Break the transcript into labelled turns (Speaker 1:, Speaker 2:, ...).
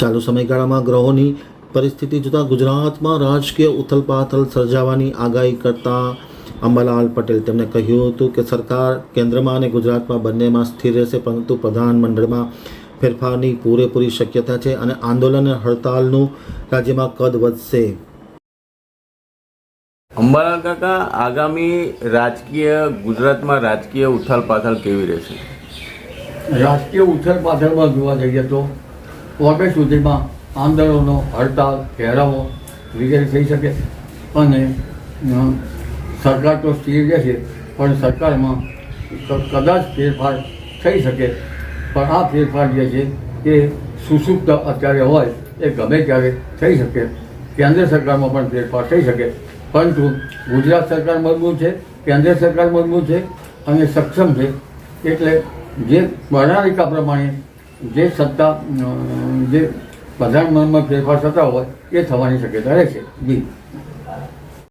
Speaker 1: ચાલુ સમયગાળામાં ગ્રહોની પરિસ્થિતિ જોતાં ગુજરાતમાં રાજકીય ઉથલપાથલ સર્જાવાની આગાહી કરતા અંબાલાલ પટેલ તેમણે કહ્યું હતું કે સરકાર કેન્દ્રમાં અને ગુજરાતમાં બંનેમાં સ્થિર રહેશે પરંતુ પ્રધાનમંડળમાં ફેરફારની પૂરેપૂરી શક્યતા છે અને આંદોલન અને હડતાલનું રાજ્યમાં કદ વધશે.
Speaker 2: અંબાલાલ કાકા આગામી રાજકીય ગુજરાતમાં રાજકીય ઉથલપાથલ કેવી રહેશે?
Speaker 3: રાજકીય ઉથલપાથલમાં જોવા જઈએ તો ઓગસ્ટ સુધીમાં આંદોલનો હડતાલ ઘેરાવો વગેરે થઈ શકે અને સરકાર તો સ્થિર રહેશે, પણ સરકારમાં કદાચ ફેરફાર થઈ શકે. પણ આ ફેરફાર જે છે એ સુસુપ્ત અત્યારે હોય એ ગમે ત્યારે થઈ શકે. કેન્દ્ર સરકારમાં પણ ફેરફાર થઈ શકે. પરંતુ ગુજરાત સરકાર મજબૂત છે, કેન્દ્ર સરકાર મજબૂત છે અને સક્ષમ છે. એટલે જે પ્રણાલિકા પ્રમાણે જે સત્તા જે જે પ્રધાનમંત્રીમાં ફેરફાર થતા હોય એ થવાની શક્યતા રહેશે બી